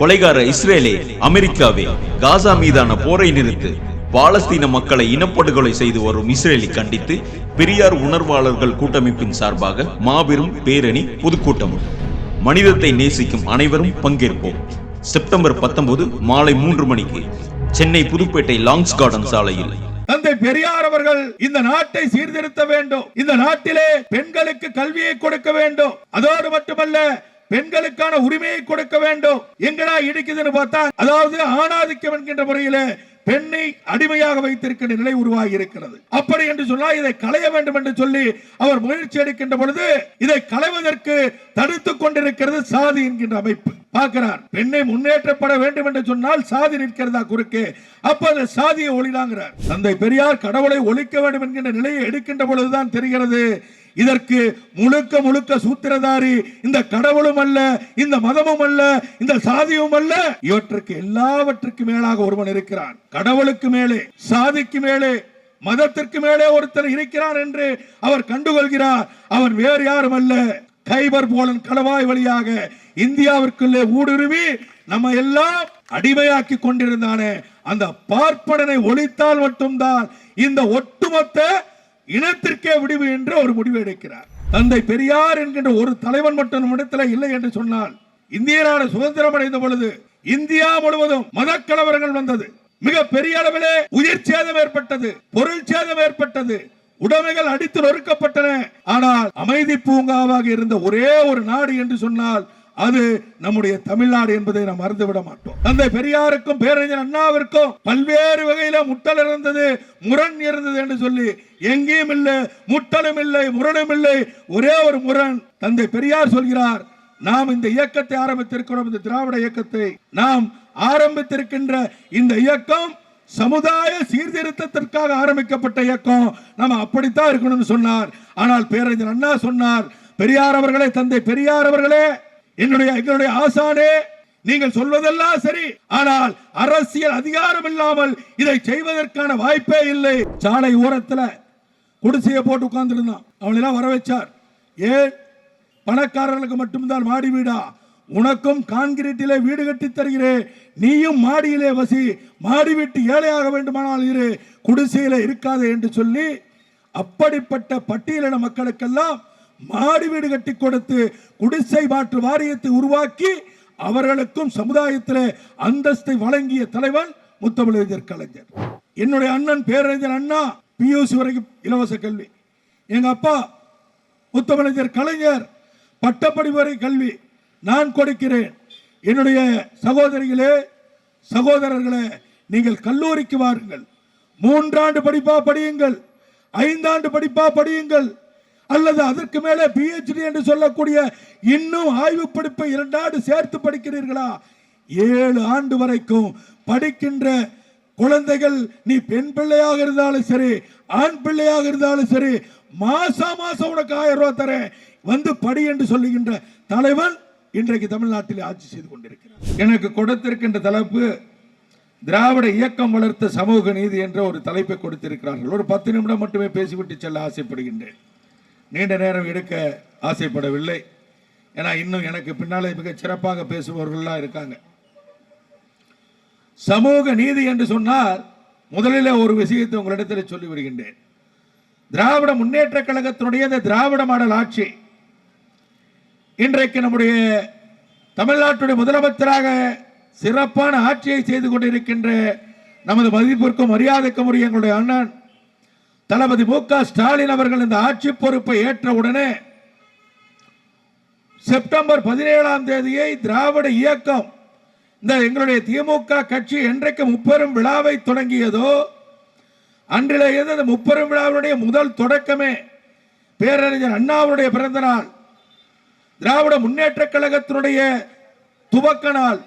கொலைகார இஸ்ரேலே அமெரிக்காவே காசா மீதான போரை நிறுத்து பாலஸ்தீன மக்களை இனப்படுகொலை செய்து வரும் இஸ்ரேலை கண்டித்து பெரியார் உணர்வாளர்கள் கூட்டமைப்பின் சார்பாக மாபெரும் பேரணி பொதுக்கூட்டம். மனிதத்தை நேசிக்கும் அனைவரும் பங்கேற்போம். செப்டம்பர் பத்தொன்பது மாலை மூன்று மணிக்கு சென்னை புதுப்பேட்டை லாங்ஸ் கார்டன் சாலையில். தந்தை பெரியார் அவர்கள் இந்த நாட்டை சீர்திருத்த வேண்டும். இந்த நாட்டிலே பெண்களுக்கு கல்வியை கொடுக்க வேண்டும். அதோடு மட்டுமல்ல பெண்களுக்கான உரிமையை கொடுக்க வேண்டும். எங்கடா இடிக்குதுன்னு பார்த்தா அதாவது ஆணாதிக்கம் என்கின்ற முறையில பெண்ணை அடிமையாக வைத்திருக்கின்ற நிலை உருவாகி இருக்கிறது அப்படி என்று சொன்னால் இதை களைய வேண்டும் என்று சொல்லி அவர் முயற்சி எடுக்கின்ற பொழுது இதை களைவதற்கு தடுத்துக் கொண்டிருக்கிறது சாதி என்கின்ற அமைப்பு. பார்க்கிறார் பெண்ணை முன்னேற்றப்பட வேண்டும் என்று சொன்னால் சாதி நிற்கிறதா குறுக்கே? அப்ப அந்த சாதியை ஒளிதாங்கிறார் தந்தை பெரியார் கடவுளை ஒழிக்க வேண்டும் என்கின்ற நிலையை எடுக்கின்ற பொழுதுதான் தெரிகிறது இதற்கு முழுக்க முழுக்க சூத்திரதாரி இந்த கடவுளும் அல்ல இந்த மதமும் அல்ல இந்த சாதியும் அல்ல. இவற்றுக்கு எல்லாவற்றுக்கு மேலாக ஒருவன் இருக்கிறான். கடவுளுக்கு மேலே சாதிக்கு மேலே மதத்திற்கு மேலே ஒருத்தர் இருக்கிறார் என்று அவர் கண்டுகொள்கிறார். அவன் வேறு யாரும் அல்ல. கைபர் போலன் களவாய் வழியாக இந்தியாவிற்குள்ளே ஊடுருவி நம்ம எல்லாம் அடிமையாக்கி கொண்டிருந்தானே. அந்த பார்ப்படனை ஒழித்தால் மட்டும்தான் இந்த ஒட்டுமொத்த இனத்திற்கே விடிவு என்று ஒரு முடிவு எடுக்கிறார் தந்தை பெரியார் என்கின்ற ஒரு தலைவன் மட்டும் இடத்துல இல்லை என்று சொன்னால் இந்திய நாடு சுதந்திரம் அடைந்த பொழுது இந்தியா முழுவதும் மதக்கலவரங்கள் வந்தது. மிக பெரிய அளவிலே உயிர் சேதம் ஏற்பட்டது பொருள் சேதம் ஏற்பட்டது உடைமைகள் அடித்து நொறுக்கப்பட்டன. ஆனால் அமைதி பூங்காவாக இருந்த ஒரே ஒரு நாடு என்று சொன்னால் அது நம்முடைய தமிழ்நாடு என்பதை நாம் மறந்துவிட மாட்டோம். தந்தை பெரியாருக்கும் பேரறிஞர் அண்ணாவிற்கும் பல்வேறு வகையில முட்டல் இருந்தது முரண் இருந்தது என்று சொல்லி எங்கேயும் இல்லை முட்டலும் இல்லை முரணும் இல்லை. ஒரே ஒரு முரண் தந்தை பெரியார் சொல்கிறார் நாம் இந்த இயக்கத்தை ஆரம்பித்திருக்கிறோம் இந்த திராவிட இயக்கத்தை. நாம் ஆரம்பித்திருக்கின்ற இந்த இயக்கம் சமுதாய சீர்திருத்தத்திற்காக ஆரம்பிக்கப்பட்ட இயக்கம். நம்ம அப்படித்தான் இருக்கணும்னு சொன்னார். ஆனால் பேரறிஞர் அண்ணா சொன்னார் பெரியார் அவர்களே தந்தை பெரியார் அவர்களே என்னுடைய எங்களுடைய ஆசானே நீங்கள் சொல்வதெல்லாம் சரி. ஆனால் அரசியல் அதிகாரம் இல்லாமல் இதை செய்வதற்கான வாய்ப்பே இல்லை. சாலை ஓரத்துல குடிசையை போட்டு உட்கார்ந்துருந்தான். அவனெல்லாம் வர வச்சார் ஏன் பணக்காரர்களுக்கு மட்டும்தான் மாடி வீடா? உனக்கும் கான்கிரீட்டிலே வீடு கட்டி தருகிறேன் நீயும் மாடியிலே வசி. மாடி விட்டு ஏழையாக வேண்டுமானால் இரு. குடிசையில இருக்காதே என்று சொல்லி அப்படிப்பட்ட பட்டியலின மக்களுக்கெல்லாம் மாடி வீடு கட்டி கொடுத்து குடிசை மாற்று வாரியத்தை உருவாக்கி அவர்களுக்கும் சமுதாயத்தில் அந்தஸ்தை வழங்கிய தலைவன் முத்தமிழறிஞர் கலைஞர். என்னுடைய அண்ணன் பேரறிஞர் அண்ணா பியூசி வரைக்கும் இலவச கல்வி. எங்கள் அப்பா முத்தமிழறிஞர் கலைஞர் பட்டப்படிப்பு வரை கல்வி நான் கொடுக்கிறேன். என்னுடைய சகோதரிகளே சகோதரர்களே நீங்கள் கல்லூரிக்கு வாருங்கள். மூன்றாண்டு படிப்பா படியுங்கள். ஐந்தாண்டு படிப்பா படியுங்கள். அல்லது அதற்கு மேலே பிஹெச்டி என்று சொல்லக்கூடிய இன்னும் ஆய்வு படிப்பை இரண்டாண்டு சேர்த்து படிக்கிறீர்களா? ஏழு ஆண்டு வரைக்கும் படிக்கின்ற குழந்தைகள் நீ பெண் பிள்ளையாக இருந்தாலும் சரி ஆண் பிள்ளையாக இருந்தாலும் சரி மாசா மாசம் உனக்கு ஆயிரம் ரூபாய் தரேன். வந்து படி என்று சொல்லுகின்ற தலைவன் இன்றைக்கு தமிழ்நாட்டில் ஆட்சி செய்து கொண்டிருக்கிறார். எனக்கு கொடுத்திருக்கின்ற தலைப்பு திராவிட இயக்கம் வளர்த்த சமூக நீதி என்ற ஒரு தலைப்பை கொடுத்திருக்கிறார்கள். ஒரு பத்து நிமிடம் மட்டுமே பேசிவிட்டு செல்ல ஆசைப்படுகின்றேன். நீண்ட நேரம் எடுக்க ஆசைப்படவில்லை. ஏன்னா இன்னும் எனக்கு பின்னாலே மிக சிறப்பாக பேசுபவர்கள்லாம் இருக்காங்க. சமூக நீதி என்று சொன்னால் முதலில் ஒரு விஷயத்தை உங்களிடத்தில் சொல்லி வருகின்றேன் திராவிட முன்னேற்ற கழகத்தினுடைய இந்த திராவிட மாடல் ஆட்சி இன்றைக்கு நம்முடைய தமிழ்நாட்டுடைய முதலமைச்சராக சிறப்பான ஆட்சியை செய்து கொண்டிருக்கின்ற நமது மதிப்பிற்கும் மரியாதைக்கும் உரிய எங்களுடைய அண்ணன் தளபதி மு ஸ்டாலின் அவர்கள் இந்த ஆட்சி பொறுப்பை ஏற்ற உடனே செப்டம்பர் பதினேழாம் தேதியை திராவிட இயக்கம் இந்த எங்களுடைய திமுக கட்சி என்றைக்கு முப்பெரும் விழாவை தொடங்கியதோ அன்றிலே அந்த முப்பெரும் விழாவுடைய முதல் தொடக்கமே. பேரறிஞர் அண்ணாவுடைய பிறந்த நாள் திராவிட முன்னேற்ற கழகத்தினுடைய துவக்க நாள்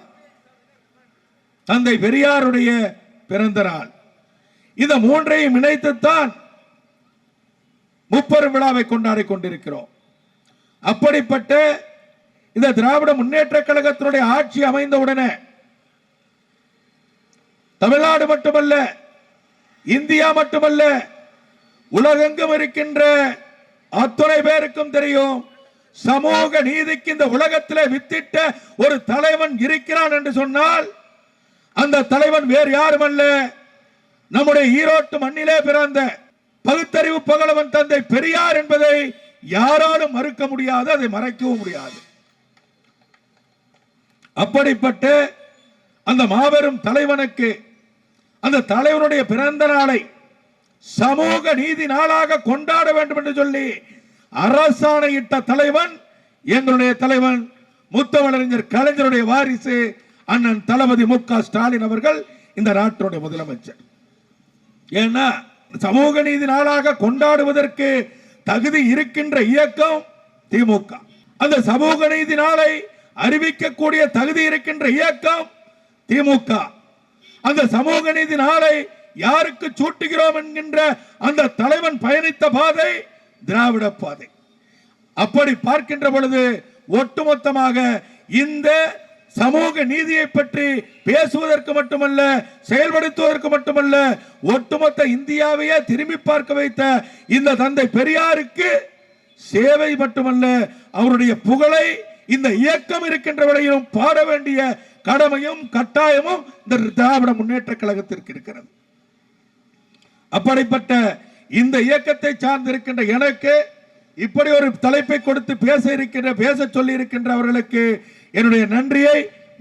தந்தை பெரியாருடைய பிறந்த நாள். இந்த மூன்றையும் இணைத்துத்தான் முப்பெரும் விழாவை கொண்டாடி கொண்டிருக்கிறோம். அப்படிப்பட்ட இந்த திராவிட முன்னேற்ற கழகத்தினுடைய ஆட்சி அமைந்தவுடனே தமிழ்நாடு மட்டுமல்ல இந்தியா மட்டுமல்ல உலகெங்கும் இருக்கின்ற அத்துணை பேருக்கும் தெரியும் சமூக நீதிக்கு இந்த உலகத்தில் வித்திட்ட ஒரு தலைவன் இருக்கிறான் என்று சொன்னால் அந்த தலைவன் வேறு யாரும் அல்ல நம்முடைய ஈரோட்டு மண்ணிலே பிறந்த பகுத்தறிவு பகலவன் தந்தை பெரியார் என்பதை யாராலும் மறுக்க முடியாது அதை மறைக்கவும் முடியாது. அப்படிப்பட்ட அந்த மாபெரும் தலைவனுக்கு அந்த தலைவனுடைய பிறந்த நாளை சமூக நீதி நாளாக கொண்டாட வேண்டும் என்று சொல்லி அரசாணையிட்ட தலைவன் எங்களுடைய தலைவன் முத்தமிழறிஞர் கலைஞருடைய வாரிசு அண்ணன் தளபதி மு ஸ்டாலின் அவர்கள் இந்த நாட்டுடைய முதலமைச்சர். ஏன்னா சமூக நீதி நாளாக கொண்டாடுவதற்கு தகுதி இருக்கின்ற இயக்கம் திமுக அந்த சமூக நீதி நாளை அறிவிக்கக்கூடிய தகுதி இருக்கின்ற இயக்கம் திமுக. அந்த சமூக நீதி நாளை யாருக்கு சூட்டுகிறோம் என்கின்ற அந்த தலைவன் பயணித்த பாதை திராவிட பாதை. அப்படி பார்க்கின்ற பொழுது ஒட்டுமொத்தமாக இந்த சமூக நீதியை பற்றி பேசுவதற்கு மட்டுமல்ல செயல்படுத்துவதற்கு மட்டுமல்ல ஒட்டுமொத்த இந்தியாவையே திரும்பி பார்க்க வைத்த இந்த தந்தை பெரியாருக்கு சேவை மட்டுமல்ல அவருடைய புகழை இந்த இயக்கம் இருக்கின்ற வரையிலும் பாட வேண்டிய கடமையும் கட்டாயமும் இந்த திராவிட முன்னேற்ற கழகத்திற்கு இருக்கிறது. அப்படிப்பட்ட இந்த இயக்கத்தை சார்ந்திருக்கின்ற எனக்கு இப்படி ஒரு தலைப்பை கொடுத்து பேச இருக்கின்ற பேச சொல்லி இருக்கின்ற அவர்களுக்கு என்னுடைய நன்றியை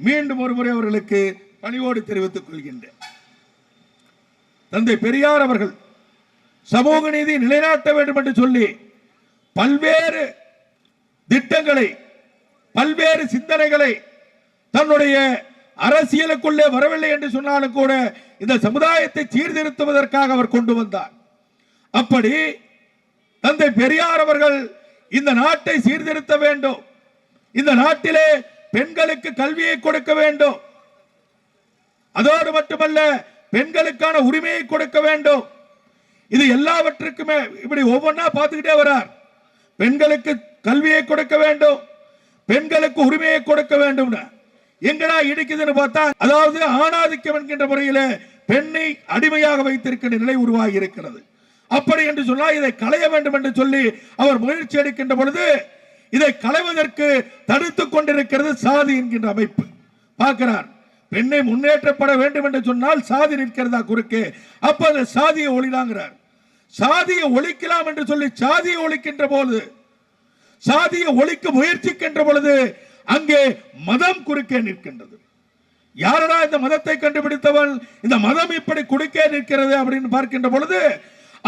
மீண்டும் ஒரு முறை அவர்களுக்கு பணிவோடு தெரிவித்துக் கொள்கின்றேன். தந்தை பெரியார் அவர்கள் சமூக நீதி நிலைநாட்ட வேண்டும் என்று சொல்லி பல்வேறு திட்டங்களை பல்வேறு சிந்தனைகளை தன்னுடைய அரசியலுக்குள்ளே வரவில்லை என்று சொன்னாலும் கூட இந்த சமுதாயத்தை சீர்திருத்துவதற்காக அவர் கொண்டு வந்தார். அப்படி தந்தை பெரியார் அவர்கள் இந்த நாட்டை சீர்திருத்த வேண்டும். இந்த நாட்டிலே பெண்களுக்கு கல்வியை கொடுக்க வேண்டும். அதோடு மட்டுமல்ல பெண்களுக்கான உரிமையை கொடுக்க வேண்டும். இது எல்லாவற்றுக்குமே இப்படி ஒவ்வொன்றா பார்த்துக்கிட்டே வரார். பெண்களுக்கு கல்வியை கொடுக்க வேண்டும். பெண்களுக்கு உரிமையை கொடுக்க வேண்டும். எங்கடா இடிக்குதுன்னு பார்த்தா அதாவது ஆணாதிக்கம் என்கின்ற முறையில பெண்ணை அடிமையாக வைத்திருக்கின்ற நிலை உருவாகி இருக்கிறது அப்படி என்று சொன்னால் இதை களைய வேண்டும் என்று சொல்லி அவர் முயற்சி எடுக்கின்ற பொழுது இதை களைவதற்கு தடுத்துக் கொண்டிருக்கிறது சாதி என்கின்ற அமைப்பு. பார்க்கிறார் பெண்ணை முன்னேற்றப்பட வேண்டும் என்று சொன்னால் சாதி நிற்கிறதா குறுக்கே? அப்ப அந்த சாதியை ஒளிதாங்கிறார் சாதியை ஒழிக்கலாம் என்று சொல்லி சாதியை ஒழிக்கின்ற போது சாதியை ஒழிக்க முயற்சிக்கின்ற பொழுது அங்கே மதம் குறுக்கே நிற்கின்றது. யாரடா இந்த மதத்தை கண்டுபிடித்தவன் இந்த மதம் இப்படி குறுக்கே நிற்கிறது அப்படின்னு பார்க்கின்ற பொழுது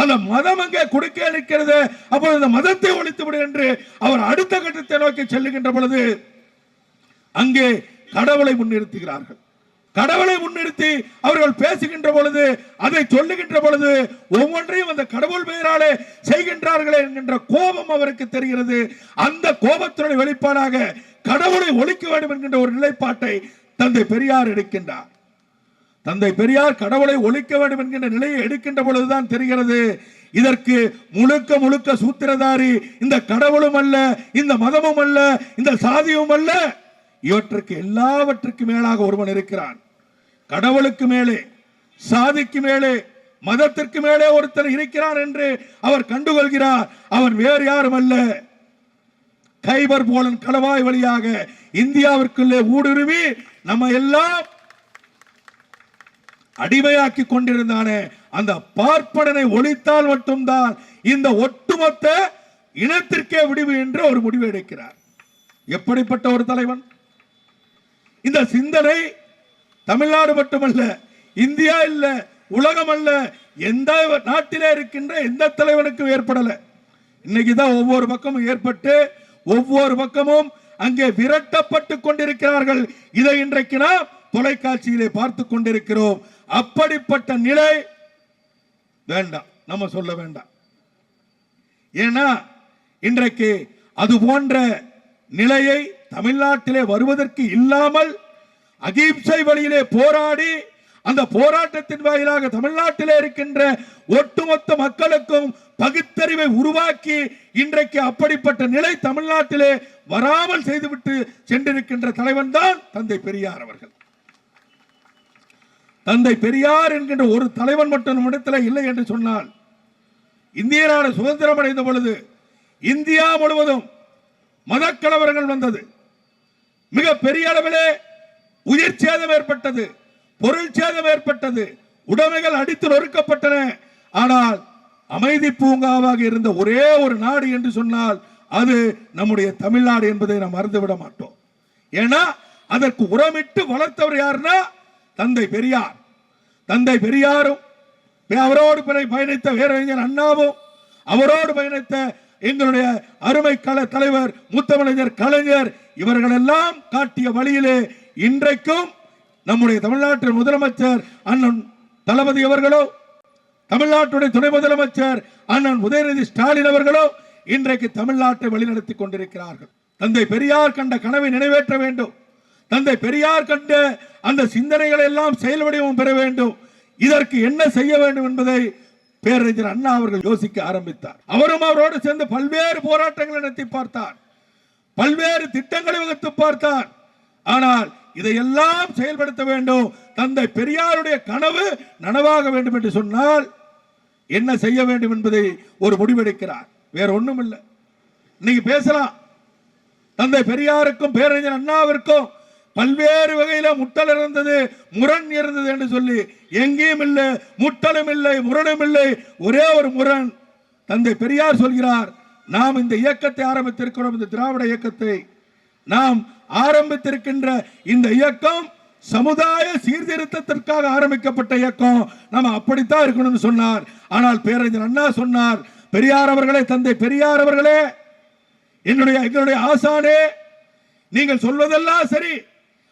அந்த மதம் அங்கே குறுக்கே நிற்கிறது. அப்போது இந்த மதத்தை ஒழித்து விடு என்று அவர் அடுத்த கட்டத்தை நோக்கி செல்லுகின்ற பொழுது அங்கே கடவுளை முன்னிறுத்துகிறார்கள். கடவுளை முன்னிறுத்தி அவர்கள் பேசுகின்ற பொழுது அதை சொல்லுகின்ற பொழுது ஒவ்வொன்றையும் அந்த கடவுள் பெயராலே செய்கின்றார்களே என்கின்ற கோபம் அவருக்கு தெரிகிறது. அந்த கோபத்தினுடைய வெளிப்பாடாக கடவுளை ஒழிக்க வேண்டும் என்கின்ற ஒரு நிலைப்பாட்டை தந்தை பெரியார் எடுக்கின்றார். தந்தை பெரியார் கடவுளை ஒழிக்க வேண்டும் என்கின்ற நிலையை எடுக்கின்ற பொழுதுதான் தெரிகிறது. இதற்கு முழுக்க முழுக்க சூத்திரதாரி இந்த கடவுளும் அல்ல இந்த மதமும் அல்ல இந்த சாதியும் அல்ல. இவற்றுக்கு எல்லாவற்றுக்கு மேலாக ஒருவன் இருக்கிறான். கடவுளுக்கு மேலே சாதிக்கு மேலே மதத்திற்கு மேலே ஒருத்தர் இருக்கிறான் என்று அவர் கண்டுகொள்கிறார். அவன் வேறு யாரும் அல்ல. கைபர் போலன் களவாய் வழியாக இந்தியாவிற்குள்ளே ஊடுருவி நம்ம எல்லாம் அடிமையாக்கி கொண்டிருந்தானே. அந்த பார்ப்பனனை ஒழித்தால் மட்டும்தான் இந்த ஒட்டுமொத்த இனத்திற்கே விடுவு என்று ஒரு முடிவு எடுக்கிறார். எப்படிப்பட்ட ஒரு தலைவன்? இந்த சிந்தனை தமிழ்நாடு மட்டுமல்ல இந்தியா இல்ல உலகம் அல்ல எந்த நாட்டிலே இருக்கின்ற எந்த தலைவனுக்கும் ஏற்படல. இன்னைக்கு தான் ஒவ்வொரு பக்கமும் ஏற்பட்டு ஒவ்வொரு பக்கமும் அங்கே விரட்டப்பட்டு கொண்டிருக்கிறார்கள். இதை இன்றைக்கு நாம் தொலைக்காட்சியிலே பார்த்து கொண்டிருக்கிறோம். அப்படிப்பட்ட நிலை வேண்டாம் நம்ம சொல்ல வேண்டாம். ஏன்னா இன்றைக்கு அது போன்ற நிலையை தமிழ்நாட்டிலே வருவதற்கு இல்லாமல் அகிம்சை வழியிலே போராடி அந்த போராட்டத்தின் வாயிலாக தமிழ்நாட்டிலே இருக்கின்ற ஒட்டுமொத்த மக்களுக்கும் பகுத்தறிவை உருவாக்கி இன்றைக்கு அப்படிப்பட்ட நிலை தமிழ்நாட்டிலே வராமல் செய்துவிட்டு சென்றிருக்கின்ற தலைவன் தான் தந்தை பெரியார் அவர்கள். தந்தை பெரியார் என்கின்ற ஒரு தலைவன் மட்டும் நம்மிடத்தில் இல்லை என்று சொன்னால் இந்திய நாடு சுதந்திரம் அடைந்த பொழுது இந்தியா முழுவதும் மதக்கலவரங்கள் வந்தது. மிக பெரிய அளவிலே உயிர் சேதம் ஏற்பட்டது பொருள் சேதம் ஏற்பட்டது உடைமைகள் அடித்து நொறுக்கப்பட்டன. ஆனால் அமைதி பூங்காவாக இருந்த ஒரே ஒரு நாடு என்று சொன்னால் அது நம்முடைய தமிழ்நாடு என்பதை நாம் மறந்துவிட மாட்டோம். ஏன்னா அதற்கு உரமிட்டு வளர்த்தவர் யாருன்னா தந்தை பெரியார். தந்தை பெரியாரும் அவரோடு பிறகு பயணித்த வேறறிஞர் அண்ணாவும் அவரோடு பயணித்த எங்களுடைய அருமை கல தலைவர் முத்தமிழர் கலைஞர் இவர்கள் எல்லாம் காட்டிய வழியிலே இன்றைக்கும் நம்முடைய தமிழ்நாட்டின் முதலமைச்சர் அண்ணன் தளபதி அவர்களோ தமிழ்நாட்டுடைய துணை முதலமைச்சர் அண்ணன் உதயநிதி ஸ்டாலின் அவர்களோ இன்றைக்கு தமிழ்நாட்டை வழிநடத்தி கொண்டிருக்கிறார்கள். தந்தை பெரியார் கண்ட கனவை நிறைவேற்ற வேண்டும். தந்தை பெரியார் கண்ட அந்த சிந்தனைகளை எல்லாம் செயல் வடிவம் பெற வேண்டும். இதற்கு என்ன செய்ய வேண்டும் என்பதை பேரறிஞர் அண்ணா அவர்கள் யோசிக்க ஆரம்பித்தார். அவரும் அவரோடு சேர்ந்து பல்வேறு போராட்டங்களை நடத்தி பார்த்தார். பல்வேறு திட்டங்களை வகுத்து பார்த்தார். ஆனால் இதையெல்லாம் செயல்படுத்த வேண்டும். தந்தை பெரியாருடைய கனவு நனவாக வேண்டும் என்று சொன்னால் என்ன செய்ய வேண்டும் என்பதை ஒரு முடிவெடுக்கிறார். வேற ஒண்ணும் இல்லை இன்னைக்கு பேசலாம். தந்தை பெரியாருக்கும் பேரறிஞர் அண்ணாவிற்கும் பல்வேறு வகையில முட்டல் இருந்தது முரண் இருந்தது என்று சொல்லி எங்கேயும் இல்லை முட்டலும் இல்லை முரணும் இல்லை ஒரே ஒரு முரண். தந்தை பெரியார் சொல்கிறார் நாம் இந்த இயக்கத்தை ஆரம்பித்திருக்கிறோம் இந்த திராவிட இயக்கத்தை. நாம் ஆரம்பித்திருக்கின்ற இந்த இயக்கம் சமுதாய சீர்திருத்தத்திற்காக ஆரம்பிக்கப்பட்ட இயக்கம். நம்ம அப்படித்தான் இருக்கணும்னு சொன்னார். ஆனால் பேரறிஞர் அண்ணா சொன்னார் பெரியார் அவர்களே தந்தை பெரியார் அவர்களே என்னுடைய எங்களுடைய ஆசானே நீங்கள் சொல்வதெல்லாம் சரி.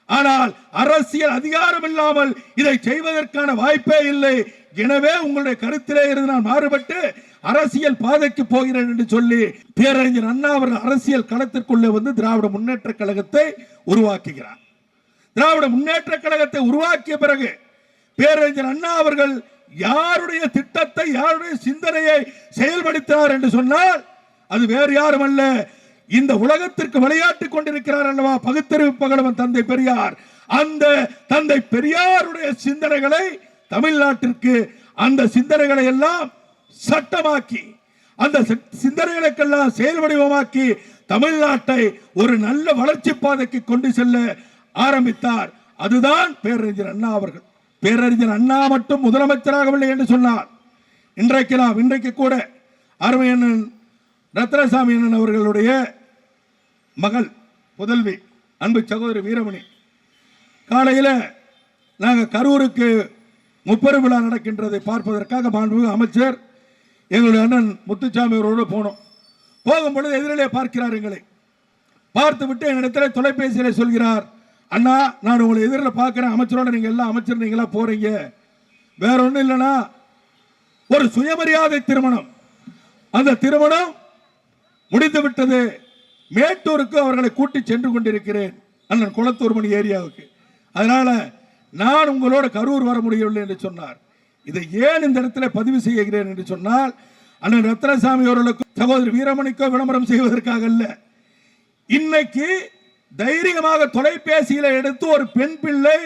ஆனால் அரசியல் அதிகாரம் இல்லாமல் இதை செய்வதற்கான வாய்ப்பே இல்லை. எனவே உங்களுடைய கருத்திலே இருந்து நான் மாறுபட்டு அரசியல் பாதைக்கு போகிறேன் என்று சொல்லி பேரறிஞர் அண்ணா அவர்கள் அரசியல் களத்திற்குள்ளே வந்து திராவிட முன்னேற்ற கழகத்தை உருவாக்குகிறார். திராவிட முன்னேற்ற கழகத்தை உருவாக்கிய பிறகு பேரறிஞர் அண்ணா அவர்கள் யாருடைய திட்டத்தை யாருடைய சிந்தனையை செயல்படுத்தினார் என்று சொன்னால் அது வேறு யாரும் அல்ல இந்த உலகத்திற்கு விளையாட்டுக் கொண்டிருக்கிறார் அல்லவா? பகுத்தறிவு பகலவன் தந்தை பெரியார். அந்த தந்தை பெரியாருடைய சிந்தனைகளை தமிழ்நாட்டிற்கு அந்த சிந்தனைகளை எல்லாம் சட்டமாக்கி அந்த சிந்தனைகளுக்கெல்லாம் செயல் வடிவமாக்கி தமிழ்நாட்டை ஒரு நல்ல வளர்ச்சி பாதைக்கு கொண்டு செல்ல ஆரம்பித்தார். அதுதான் பேரறிஞர் அண்ணா அவர்கள். பேரறிஞர் அண்ணா மட்டும் முதலமைச்சராகவில்லை என்று சொன்னார். இன்றைக்கு நாம் இன்றைக்கு கூட அருமையண்ணன் ரத்னசாமி அண்ணன் அவர்களுடைய மகள் புதல்வி அன்பு சகோதரி வீரமணி. காலையில் நாங்கள் கரூருக்கு முப்பெரும் விழா நடக்கின்றதை பார்ப்பதற்காக மாண்புமிகு அமைச்சர் எங்களுடைய அண்ணன் முத்துச்சாமி அவரோடு போனோம். போகும் பொழுது எதிரிலே பார்க்கிறார் எங்களை. பார்த்து விட்டு என்னிடத்தில் தொலைபேசியில சொல்கிறார் அண்ணா நான் உங்களை எதிரில் பார்க்குறேன். அமைச்சரோட நீங்கள் எல்லாம் அமைச்சர் நீங்களா போகிறீங்க வேற ஒன்றும் இல்லைன்னா ஒரு சுயமரியாதை திருமணம். அந்த திருமணம் முடிந்து விட்டது. மேட்டூருக்கு அவர்களை கூட்டி சென்று கொண்டிருக்கிறேன். அண்ணன் குளத்தூர்மணி ஏரியாவுக்கு. அதனால நான் உங்களோட கரூர் வர முடியவில்லை என்று சொன்னார். இதை ஏன் இந்த இடத்துல பதிவு செய்கிறேன் என்று சொன்னால் அண்ணன் ரத்னசாமி அவர்களுக்கு சகோதரி வீரமணிக்கோ விளம்பரம் செய்வதற்காக அல்ல. இன்னைக்கு தைரியமாக தொலைபேசியில எடுத்து ஒரு பெண் பிள்ளை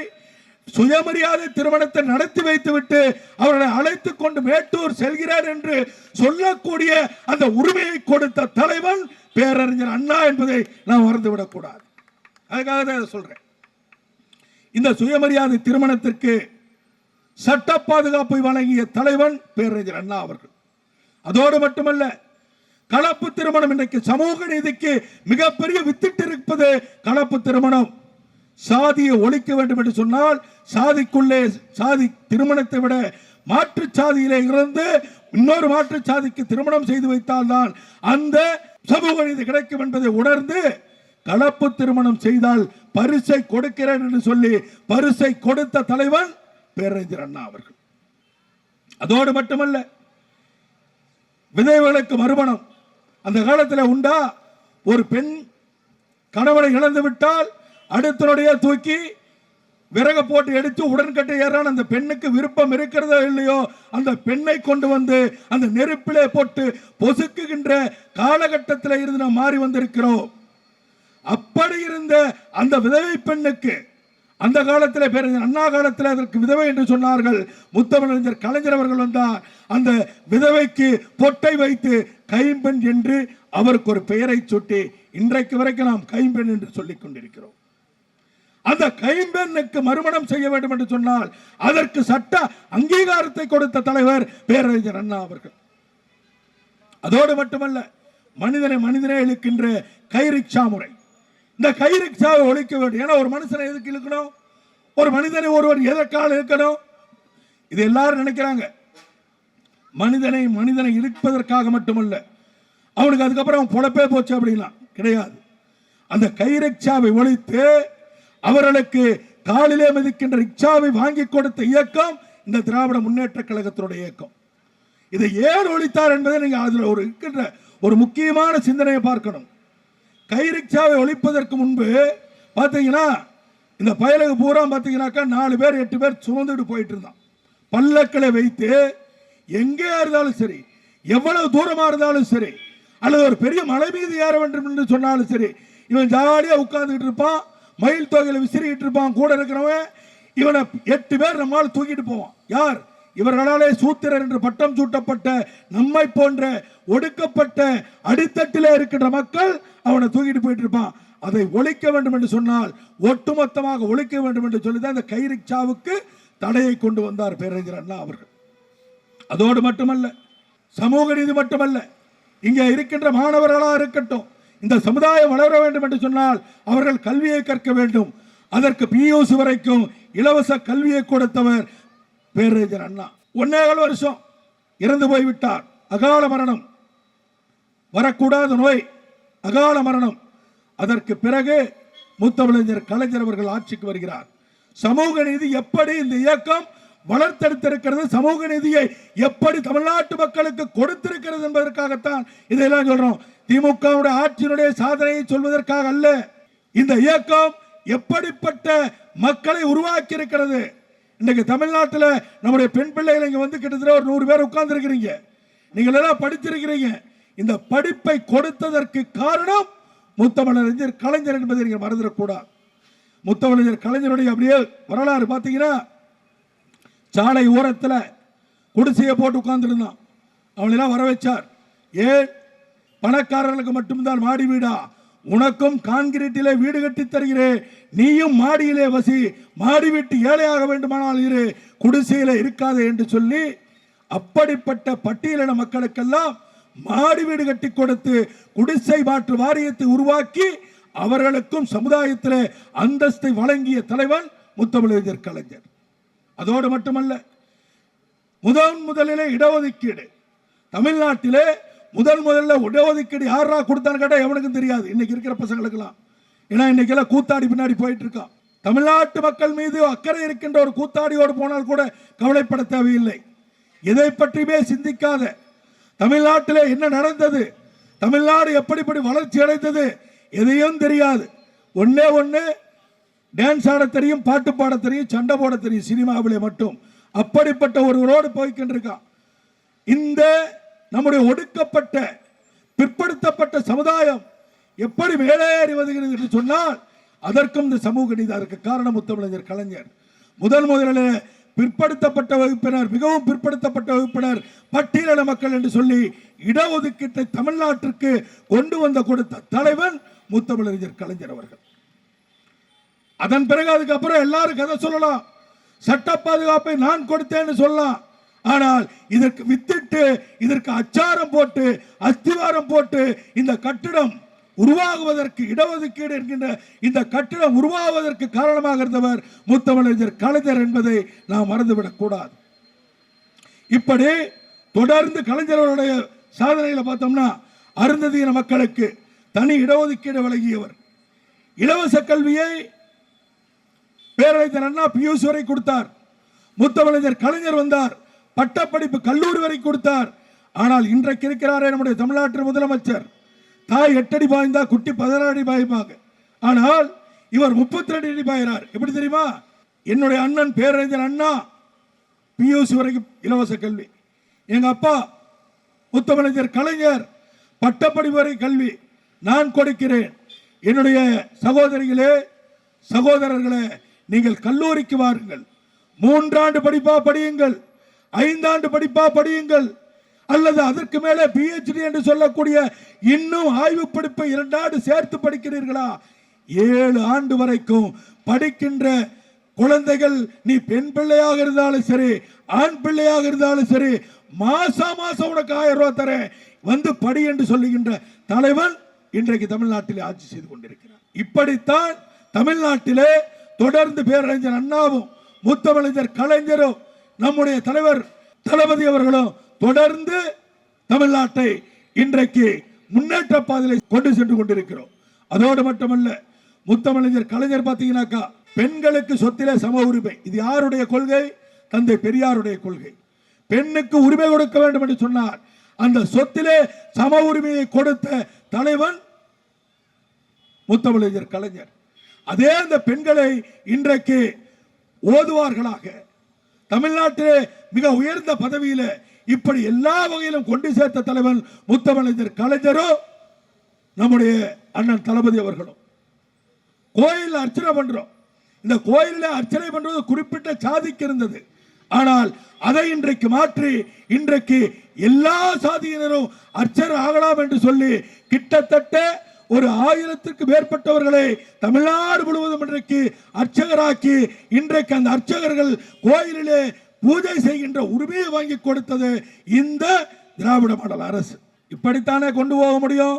சுயமரியாதை திருமணத்தை நடத்தி வைத்துவிட்டு அவர்களை அழைத்துக் கொண்டு மேட்டூர் செல்கிறார் என்று சொல்லக்கூடிய அந்த உரிமையை கொடுத்த தலைவன் பேரறிஞர் அண்ணா என்பதை நாம் மறந்துவிடக் கூடாது அதுக்காக தான் சொல்றேன். இந்த சுயமரியாதை திருமணத்திற்கு சட்ட பாதுகாப்பை வழங்கிய தலைவன் பேரறிஞர் அண்ணா அவர்கள். அதோடு மட்டுமல்ல கலப்பு திருமணம் இன்றைக்கு சமூக நீதிக்கு மிகப்பெரிய வித்திட்டு இருப்பது கலப்பு திருமணம். சாதியை ஒழிக்க வேண்டும் என்று சொன்னால் சாதிக்குள்ளே சாதி திருமணத்தை விட மாற்று சாதியிலே இருந்து இன்னொரு மாற்று சாதிக்கு திருமணம் செய்து வைத்தால்தான் அந்த சமூக நீதி கிடைக்கும் என்பதை உணர்ந்து கலப்பு திருமணம் செய்தால் பரிசை கொடுக்கிறேன் என்று சொல்லி பரிசை கொடுத்த தலைவன் பேரறிஞர் அண்ணா அவர்கள். அதோடு மட்டுமல்ல விதவைகளுக்கு மறுமணம் அந்த காலத்தில் உண்டா? ஒரு பெண் கணவனை இழந்து விட்டால் அடுத்தனுடைய தூக்கி விறக போட்டு எடுத்து உடன்கட்டை ஏறான். அந்த பெண்ணுக்கு விருப்பம் இருக்கிறதோ இல்லையோ அந்த பெண்ணை கொண்டு வந்து அந்த நெருப்பிலே போட்டு பொசுக்குகின்ற காலகட்டத்தில் இருந்து நாம் மாறி வந்திருக்கிறோம். அப்படி இருந்த அந்த விதவை பெண்ணுக்கு அந்த காலத்தில் பேரறிஞர் அண்ணா காலத்தில் அதற்கு விதவை என்று சொன்னார்கள். முத்தமிழறிஞர் கலைஞர் அவர்கள் வந்தார். அந்த விதவைக்கு பொட்டை வைத்து கைம்பெண் என்று அவருக்கு ஒரு பெயரை சுட்டி இன்றைக்கு வரைக்கும் நாம் கைம்பெண் என்று சொல்லிக் கொண்டிருக்கிறோம். அந்த கைம்பெண்ணுக்கு மறுமணம் செய்ய வேண்டும் என்று சொன்னால் அதற்கு சட்ட அங்கீகாரத்தை கொடுத்த தலைவர் பேரறிஞர் அண்ணா அவர்கள். அதோடு மட்டுமல்ல மனிதனை மனிதனே இழுக்கின்ற கை ரிக்ஷா முறை. இந்த கை ரிக்ஷாவை ஒழிக்க வேண்டும். ஏன்னா ஒரு மனுஷனை எதுக்கு இழுக்கணும்? ஒரு மனிதனை ஒருவர் எதற்கால் இழுக்கணும்? இது எல்லாரும் நினைக்கிறாங்க. மனிதனை மனிதனை இழுப்பதற்காக மட்டுமல்ல அவனுக்கு அதுக்கப்புறம் அவன் பொழப்பே போச்சு அப்படின்னா கிடையாது. அந்த கைரிக்ஷாவை ஒழித்து அவர்களுக்கு காலிலே மிதிக்கின்ற ரிக்ஷாவை வாங்கி கொடுத்த இயக்கம் இந்த திராவிட முன்னேற்ற கழகத்தினுடைய இயக்கம். இதை ஏன் ஒழித்தார் என்பதை நீங்க அதில் ஒரு இருக்கின்ற ஒரு முக்கியமான சிந்தனையை பார்க்கணும். கை ரிக்ஷாவை ஒழிப்பதற்கு முன்பு பார்த்தீங்கன்னா இந்த பயலுக்கு பூரா பார்த்தீங்கன்னாக்கா நாலு பேர் எட்டு பேர் சுமந்துட்டு போயிட்டு இருந்தான். பல்லக்களை வைத்து எங்கே இருந்தாலும் சரி எவ்வளவு தூரமாக இருந்தாலும் சரி அல்லது ஒரு பெரிய மலை மீது ஏற வேண்டும் என்று சொன்னாலும் சரி இவன் ஜாலியாக உட்கார்ந்துக்கிட்டு இருப்பான். மயில் தொகையில விசிறிக்கிட்டு இருப்பான் கூட இருக்கிறவன். இவனை எட்டு பேர் நம்மால் தூக்கிட்டு போவான். யார்? இவர்களாலே சூத்திரர் என்று பட்டம் சூட்டப்பட்ட நம்மை போன்ற ஒடுக்கப்பட்ட அடித்தட்டிலே இருக்கின்ற மக்கள் அவனை தூக்கிட்டு போயிட்டு இருப்பான். அதை ஒழிக்க வேண்டும் என்று சொன்னால் ஒட்டுமொத்தமாக ஒழிக்க வேண்டும் என்று சொல்லிதான் இந்த கைரிக்ஷாவுக்கு தடையை கொண்டு வந்தார் பேரறிஞர் அண்ணா அவர்கள். அதோடு மட்டுமல்ல சமூக நீதி மட்டுமல்ல இங்கே இருக்கின்ற மாணவர்களாக இருக்கட்டும் இந்த சமுதாயம் வளர வேண்டும் என்று சொன்னால் அவர்கள் கல்வியை கற்க வேண்டும். அதற்கு பியூசி வரைக்கும் இலவச கல்வியை கொடுத்தவர் பேரறிஞர் அண்ணா. ஒன்னேகால் வருஷம் இறந்து போய்விட்டார். அகால மரணம். வரக்கூடாத நோய். அகால மரணம். அதற்கு பிறகு முத்தமிழஞ்சர் கலைஞர் அவர்கள் ஆட்சிக்கு வருகிறார். சமூக நீதி எப்படி இந்த இயக்கம் வளர்த்தெடுத்திருக்கிறது சமூக நீதியை எப்படி தமிழ்நாட்டு மக்களுக்கு கொடுத்திருக்கிறது என்பதற்காகத்தான் இதையெல்லாம் சொல்றோம். திமுகவுடைய ஆட்சியினுடைய சாதனையை சொல்வதற்காக அல்ல. இந்த இயக்கம் எப்படிப்பட்ட மக்களை உருவாக்கி இருக்கிறது இன்னைக்கு தமிழ்நாட்டில் நம்முடைய பெண் பிள்ளைகள் இங்கே வந்து கிட்டத்தட்ட ஒரு நூறு பேர் உட்கார்ந்துருக்கிறீங்க. நீங்கள் எல்லாம் படிச்சிருக்கிறீங்க. இந்த படிப்பை கொடுத்ததற்கு காரணம் முத்தமிழறிஞர் கலைஞர் என்பதை நீங்கள் மறந்துடக்கூடாது. முத்தமிழறிஞர் கலைஞருடைய அப்படியே வரலாறு பார்த்தீங்கன்னா சாலை ஓரத்தில் குடிசையை போட்டு உட்கார்ந்துருந்தான். அவனெல்லாம் வர வச்சார் ஏன்? பணக்காரர்களுக்கு மட்டும்தான் மாடி வீடா? உனக்கும் கான்கிரீட்டிலே வீடு கட்டி தருகிறேன் நீயும் மாடியிலே வசி மாடி விட்டு ஏழையாக வேண்டுமானால் இரு. குடிசையில இருக்காதே என்று சொல்லி அப்படிப்பட்ட பட்டியலின மக்களுக்கெல்லாம் மாடி வீடு கட்டி கொடுத்து குடிசை மாற்று வாரியத்தை உருவாக்கி அவர்களுக்கும் சமுதாயத்திலே அந்தஸ்தை வழங்கிய தலைவன் முத்தமிழறிஞர் கலைஞர். அதோடு மட்டுமல்ல முதன் முதலிலே இடஒதுக்கீடு. தமிழ்நாட்டிலே முதல் முதல்ல இடஒதுக்கீடு யாரா கொடுத்தான்னு கேட்டால் எவனுக்கும் தெரியாது. இன்னைக்கு இருக்கிற பசங்களுக்கெல்லாம். ஏன்னா இன்னைக்கு எல்லாம் கூத்தாடி பின்னாடி போயிட்டு இருக்கான் தமிழ்நாட்டு மக்கள் மீது அக்கறை இருக்கின்ற ஒரு கூத்தாடியோடு போனால் கூட கவலைப்பட தேவையில்லை. எதை பற்றியுமே சிந்திக்காத. தமிழ்நாட்டிலே என்ன நடந்தது? தமிழ்நாடு எப்படிப்படி வளர்ச்சி அடைந்தது? எதையும் தெரியாது. ஒன்றே ஒன்று டான்ஸ் ஆட தெரியும் பாட்டு பாட தெரியும் சண்டை போட தெரியும் சினிமாவிலே மட்டும். அப்படிப்பட்ட ஒருவரோடு போய்கின்றிருக்கான் இந்த நம்முடைய ஒடுக்கப்பட்ட பிற்படுத்தப்பட்ட சமுதாயம் எப்படி மேலேறி வருகிறது என்று சொன்னால் அதற்கும் இந்த சமூக நீதி அதற்கு காரணம் முத்தமிழர் கலைஞர். முதல் முதலில் பிற்படுத்தப்பட்ட வகுப்பினர் மிகவும் பிற்படுத்தப்பட்ட வகுப்பினர் பட்டியலின மக்கள் என்று சொல்லி இடஒதுக்கீட்டை தமிழ்நாட்டிற்கு கொண்டு வந்த கொடுத்த தலைவன் முத்தமிழறிஞர் கலைஞர் அவர்கள். அதன் பிறகு அதுக்கப்புறம் எல்லாரும் கதை சொல்லலாம். சட்ட பாதுகாப்பை நான் கொடுத்தேன்னு சொல்லலாம். ஆனால் இதற்கு வித்திட்டு இதற்கு அச்சாரம் போட்டு அஸ்திவாரம் போட்டு இந்த கட்டிடம் உருவாகுவதற்கு இடஒதுக்கீடு என்கின்ற இந்த கட்டிடம் உருவாகுவதற்கு காரணமாக இருந்தவர் முத்தமிழர் கலைஞர் என்பதை நாம் மறந்துவிடக் கூடாது. இப்படி தொடர்ந்து கலைஞர்களுடைய சாதனையில் பார்த்தோம்னா அருந்ததியின மக்களுக்கு தனி இடஒதுக்கீடு வழங்கியவர். இலவச கல்வியை பேரறிஞர் அண்ணா பியூஸ் வரை கொடுத்தார். முத்தமிழர் கலைஞர் வந்தார். பட்டப்படிப்பு கல்லூரி வரை கொடுத்தார். ஆனால் இன்றைக்கு இருக்கிறாரே நம்முடைய தமிழ்நாட்டு முதலமைச்சர். தாய் எட்டடி பாய்ந்தா குட்டி பதினாறு அடி பாய்ப்பாங்க. ஆனால் இவர் முப்பத்தி ரெண்டு அடி பாயிறார். எப்படி தெரியுமா? என்னுடைய அண்ணன் பேரறிஞர் அண்ணா பியூசி வரைக்கும் இலவச கல்வி. எங்க அப்பா முத்தமிழர் கலைஞர் பட்டப்படிப்பு வரை கல்வி. நான் கொடுக்கிறேன். என்னுடைய சகோதரிகளே சகோதரர்களே நீங்கள் கல்லூரிக்கு வாருங்கள். மூன்றாண்டு படிப்பா படியுங்கள். ஐந்தாண்டு படிப்பா படியுங்கள். அல்லது அதற்கு மேலே பிஹெச்டி என்று சொல்லக்கூடிய இன்னும் ஆய்வு படிப்பை இரண்டாண்டு சேர்த்து படிக்கிறீர்களா? ஏழு ஆண்டு வரைக்கும் படிக்கின்ற குழந்தைகள் நீ பெண் பிள்ளையாக இருந்தாலும் சரி ஆண் பிள்ளையாக இருந்தாலும் சரி மாசா மாசம் உனக்கு ஆயிரம் ரூபாய் தரேன். வந்து படி என்று சொல்லுகின்ற தலைவன் இன்றைக்கு தமிழ்நாட்டில் ஆட்சி செய்து கொண்டிருக்கிறார். இப்படித்தான் தமிழ்நாட்டிலே தொடர்ந்து பேரறிஞர் அண்ணாவும் முத்தமிழஞ்சர் கலைஞரும் நம்முடைய தலைவர் தளபதி அவர்களும் தொடர்ந்து தமிழ்நாட்டை இன்றைக்கு முன்னேற்ற பாதையை கொண்டு சென்று கொண்டிருக்கிறோம். அதோடு மட்டுமல்ல முத்தமிழஞ்சர் கலைஞர் பார்த்தீங்கன்னாக்கா பெண்களுக்கு சொத்திலே சம உரிமை. இது யாருடைய கொள்கை? தந்தை பெரியாருடைய கொள்கை. பெண்ணுக்கு உரிமை கொடுக்க வேண்டும் என்று சொன்னார் அந்த சொத்திலே சம உரிமையை கொடுத்த தலைவன் முத்தமிழர் கலைஞர். அதே அந்த பெண்களை இன்றைக்கு ஓதுவார்களாக தமிழ்நாட்டிலே மிக உயர்ந்த பதவியில இப்படி எல்லா வகையிலும் கொண்டு சேர்த்த தலைவன் முத்தமிழர் கலைஞரோ நம்முடைய அண்ணன் தளபதி அவர்களும். கோயில் அர்ச்சனை பண்றோம். இந்த கோயிலில் அர்ச்சனை பண்றது குறிப்பிட்ட சாதிக்கு இருந்தது. ஆனால் அதை இன்றைக்கு மாற்றி இன்றைக்கு எல்லா சாதியினரும் அர்ச்சனை ஆகலாம் என்று சொல்லி கிட்டத்தட்ட ஒரு ஆயிரத்திற்கு மேற்பட்டவர்களை தமிழ்நாடு முழுவதும் இன்றைக்கு அர்ச்சகராக்கி இன்றைக்கு அந்த அர்ச்சகர்கள் கோயிலிலே பூஜை செய்கின்ற உரிமையை வாங்கி கொடுத்தது இந்த திராவிட மாடல் அரசு. இப்படித்தானே கொண்டு போக முடியும்?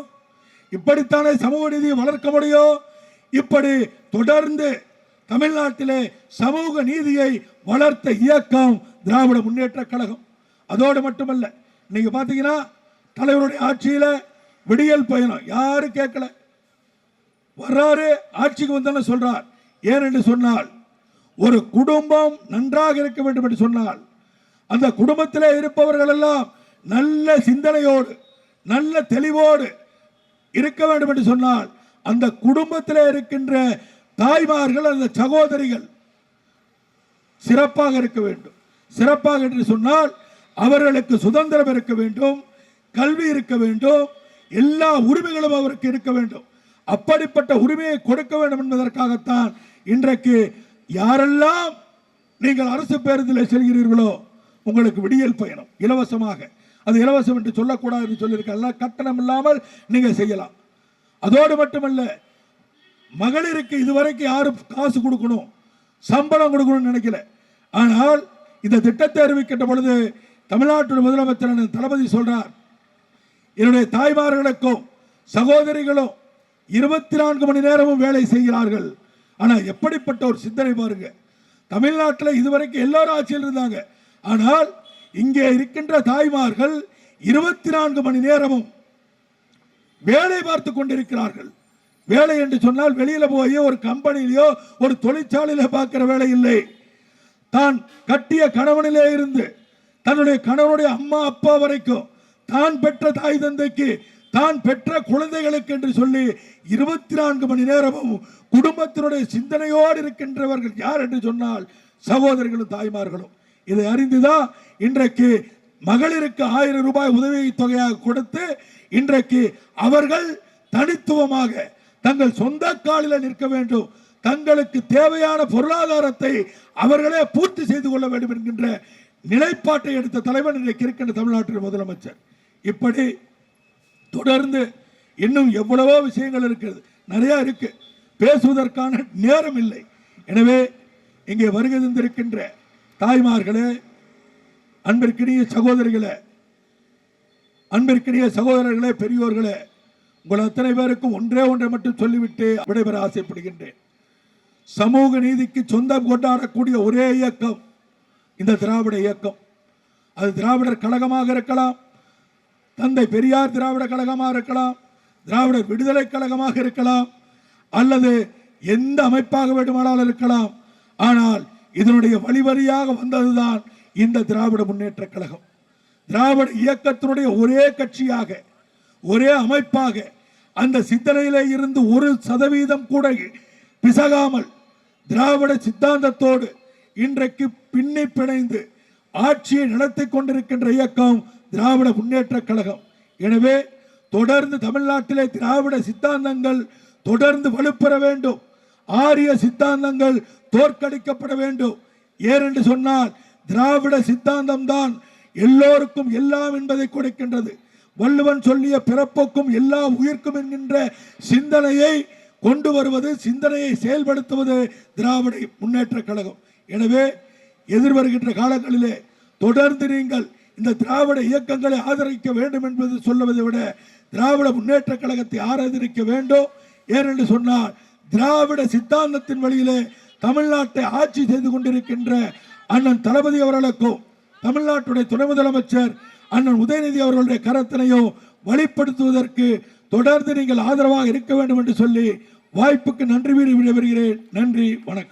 இப்படித்தானே சமூக நீதியை வளர்க்க முடியும்? இப்படி தொடர்ந்து தமிழ்நாட்டிலே சமூக நீதியை வளர்த்த இயக்கம் திராவிட முன்னேற்ற கழகம். அதோடு மட்டுமல்ல இன்னைக்கு பார்த்தீங்கன்னா தலைவருடைய ஆட்சியில் விடியல் பயணம். யாரும் கேட்கல? வர்றாரு ஆட்சிக்கு வந்தோன்னு சொல்றார். ஏன் என்று சொன்னால் ஒரு குடும்பம் நன்றாக இருக்க வேண்டும் என்று சொன்னால் அந்த குடும்பத்தில் இருப்பவர்கள் எல்லாம் நல்ல சிந்தனையோடு நல்ல தெளிவோடு இருக்க வேண்டும் என்று சொன்னால் அந்த குடும்பத்தில் இருக்கின்ற தாய்மார்கள் அந்த சகோதரிகள் சிறப்பாக இருக்க வேண்டும். சிறப்பாக என்று சொன்னால் அவர்களுக்கு சுதந்திரம் இருக்க வேண்டும் கல்வி இருக்க வேண்டும் எல்லா உரிமைகளும் அவருக்கு இருக்க வேண்டும். அப்படிப்பட்ட உரிமையை கொடுக்க வேண்டும் என்பதற்காகத்தான் இன்றைக்கு யாரெல்லாம் நீங்கள் அரசு பேருந்தில் செல்கிறீர்களோ உங்களுக்கு விடியல் பயணம் இலவசமாக. அது இலவசம் என்று சொல்லக்கூடாது என்று சொல்லியிருக்கலாம் கட்டணம் இல்லாமல் நீங்கள் செய்யலாம். அதோடு மட்டுமல்ல மகளிருக்கு இதுவரைக்கும் யாரும் காசு கொடுக்கணும் சம்பளம் கொடுக்கணும்னு நினைக்கல. ஆனால் இந்த திட்டத்தை அறிவிக்கின்ற பொழுது தமிழ்நாட்டு முதலமைச்சர் தளபதி சொல்றார் என்னுடைய தாய்மார்களுக்கும் சகோதரிகளும் இருபத்தி நான்கு மணி நேரமும் வேலை செய்கிறார்கள். ஆனால் எப்படிப்பட்ட ஒரு சிந்தனை பாருங்க. தமிழ்நாட்டில் இதுவரைக்கும் எல்லாரும் ஆட்சியில் இருந்தாங்க. ஆனால் இங்கே இருக்கின்ற தாய்மார்கள் இருபத்தி நான்கு மணி நேரமும் வேலை பார்த்து கொண்டிருக்கிறார்கள். வேலை என்று சொன்னால் வெளியில போய் ஒரு கம்பெனியிலயோ ஒரு தொழிற்சாலையில பார்க்கிற வேலை இல்லை. தான் கட்டிய கணவனிலே இருந்து தன்னுடைய கணவனுடைய அம்மா அப்பா வரைக்கும் தான் பெற்ற தாய் தந்தைக்கு தான் பெற்ற குழந்தைகளுக்கு என்று சொல்லி இருபத்தி நான்கு மணி நேரமும் குடும்பத்தினுடைய சிந்தனையோடு இருக்கின்றவர்கள் யார் என்று சொன்னால் சகோதரிகளும் தாய்மார்களும். இதை அறிந்துதான் இன்றைக்கு மகளிருக்கு ஆயிரம் ரூபாய் உதவி தொகையாக கொடுத்து இன்றைக்கு அவர்கள் தனித்துவமாக தங்கள் சொந்த காலில் நிற்க வேண்டும். தங்களுக்கு தேவையான பொருளாதாரத்தை அவர்களே பூர்த்தி செய்து கொள்ள வேண்டும் என்கின்ற நிலைப்பாட்டை எடுத்த தலைவர் இன்றைக்கு இருக்கின்ற தமிழ்நாட்டின் முதலமைச்சர். இப்படி தொடர்ந்து இன்னும் எவ்வளவோ விஷயங்கள் இருக்கிறது. நிறையா இருக்கு. பேசுவதற்கான நேரம் இல்லை. எனவே இங்கே வருகை தந்திருக்கின்ற தாய்மார்களே அன்பிற்கினிய சகோதரிகளே அன்பிற்கினிய சகோதரர்களே பெரியோர்களே உங்கள் அத்தனை பேருக்கும் ஒன்றே ஒன்றை மட்டும் சொல்லிவிட்டு விடைபெற ஆசைப்படுகின்றேன். சமூக நீதிக்கு சொந்தம் கொண்டாடக்கூடிய ஒரே இயக்கம் இந்த திராவிட இயக்கம். அது திராவிடர் கழகமாக இருக்கலாம் தந்தை பெரியார் திராவிட கழகமாக இருக்கலாம் திராவிட விடுதலை கழகமாக இருக்கலாம் அல்லது எந்த அமைப்பாக வேண்டுமானாலும் இருக்கலாம். ஆனால் இதனுடைய வழிவழியாக வந்ததுதான் இந்த திராவிட முன்னேற்ற கழகம். திராவிட இயக்கத்தினுடைய ஒரே கட்சியாக ஒரே அமைப்பாக அந்த சிந்தனையிலே இருந்து ஒரு சதவீதம் கூட பிசகாமல் திராவிட சித்தாந்தத்தோடு இன்றைக்கு பின்னி பிணைந்து ஆட்சியை நடத்தி கொண்டிருக்கின்ற இயக்கம் திராவிட முன்னேற்ற கழகம். எனவே தொடர்ந்து தமிழ்நாட்டிலே திராவிட சித்தாந்தங்கள் தொடர்ந்து வலுப்பெற வேண்டும். ஆரிய சித்தாந்தங்கள் தோற்கடிக்கப்பட வேண்டும். ஏனென்று சொன்னால் திராவிட சித்தாந்தம் தான் எல்லோருக்கும் எல்லாம் என்பதை கொடுக்கின்றது. வள்ளுவன் சொல்லிய பிறப்புக்கும் எல்லா உயிர்க்கும் என்கின்ற சிந்தனையை கொண்டு வருவது சிந்தனையை செயல்படுத்துவது திராவிட முன்னேற்ற கழகம். எனவே எதிர்வருகின்ற காலங்களிலே தொடர்ந்து நீங்கள் இந்த திராவிட இயக்கங்களை ஆதரிக்க வேண்டும் என்பது சொல்லுவதை விட திராவிட முன்னேற்ற கழகத்தை ஆதரிக்க வேண்டும். ஏனென்று சொன்னால் திராவிட சித்தாந்தத்தின் வழியிலே தமிழ்நாட்டை ஆட்சி செய்து கொண்டிருக்கின்ற அண்ணன் தளபதி அவர்களுக்கும் தமிழ்நாட்டுடைய துணை முதலமைச்சர் அண்ணன் உதயநிதி அவர்களுடைய கரத்தினையோ வழிப்படுத்துவதற்கு தொடர்ந்து நீங்கள் ஆதரவாக இருக்க வேண்டும் என்று சொல்லி வாய்ப்புக்கு நன்றி கூறி வருகிறேன் நன்றி வணக்கம்.